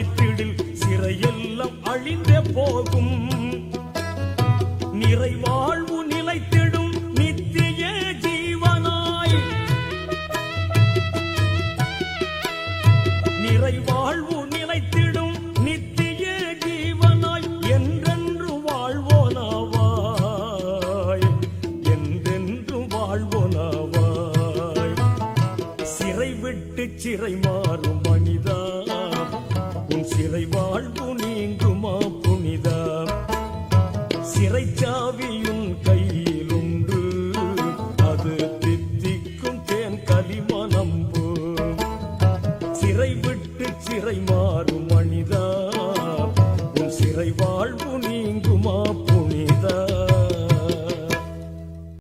அழித்திடில் சிறையெல்லாம் அழிந்தே போகும். நிறைவாழ்வு நிலைத்திடும் நித்திய ஜீவனாய். நிறைவாழ்வு நிலைத்திடும் நித்திய ஜீவனாய் என்றென்று வாழ்வோனாவாய். என்றென்று வாழ்வோனாவாய். சிறை விட்டு சிறை மாறும் சிறை வாழ்வு நீங்குமா புனிதா? சிறைச்சாவியும் கையிலுண்டு அது தித்திக்கும் தேன் களிமா நம்பு. சிறை விட்டு சிறை மாறும் மனிதா உன் சிறை வாழ்வு